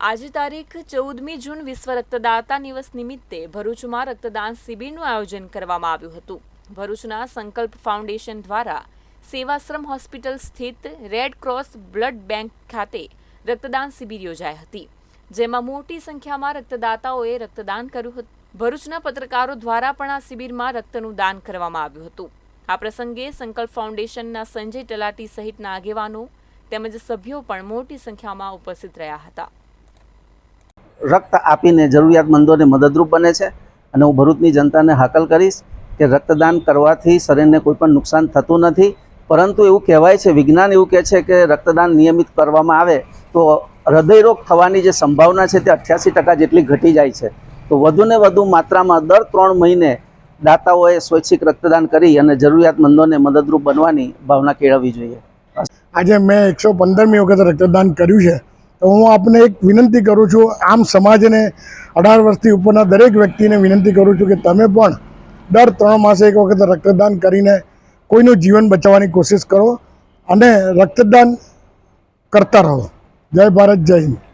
આજે તારીખ ચૌદમી જૂન વિશ્વ રક્તદાતા દિવસ નિમિત્તે ભરૂચમાં રક્તદાન શિબિરનું આયોજન કરવામાં આવ્યું હતું. ભરૂચના સંકલ્પ ફાઉન્ડેશન દ્વારા સેવાશ્રમ હોસ્પિટલ સ્થિત રેડ ક્રોસ બ્લડ બેંક ખાતે રક્તદાન શિબિર યોજાઈ હતી. જેમાં મોટી સંખ્યામાં રક્તદાતાઓએ રક્તદાન કર્યું હતું. ભરૂચના પત્રકારો દ્વારા પણ આ શિબિરમાં રક્તનું દાન કરવામાં આવ્યું હતું. આ પ્રસંગે સંકલ્પ ફાઉન્ડેશનના સંજય તલાટી સહિતના આગેવાનો તેમજ સભ્યો પણ મોટી સંખ્યામાં ઉપસ્થિત રહ્યા હતા. રક્ત આપીને જરૂરિયાતમંદોને મદદરૂપ બને છે અને હું ભરૂચની જનતાને હાકલ કરીશ કે રક્તદાન કરવાથી શરીરને કોઈ પણ નુકસાન થતું નથી. પરંતુ એવું કહેવાય છે, વિજ્ઞાન એવું કહે છે કે રક્તદાન નિયમિત કરવામાં આવે તો હૃદયરોગ થવાની જે સંભાવના છે તે અઠ્યાસી ટકા જેટલી ઘટી જાય છે. તો વધુને વધુ માત્રામાં દર ત્રણ મહિને દાતાઓએ સ્વૈચ્છિક રક્તદાન કરી અને જરૂરિયાતમંદોને મદદરૂપ બનવાની ભાવના કેળવવી જોઈએ. આજે મેં એકસો પંદરમી વખત રક્તદાન કર્યું છે. તો હું આપને એક વિનંતી કરું છું, આમ સમાજને અઢાર વર્ષથી ઉપરના દરેક વ્યક્તિને વિનંતી કરું છું કે તમે પણ દર ત્રણ માસે એક વખત રક્તદાન કરીને કોઈનું જીવન બચાવવાની કોશિશ કરો અને રક્તદાન કરતા રહો. જય ભારત જય હિન્દ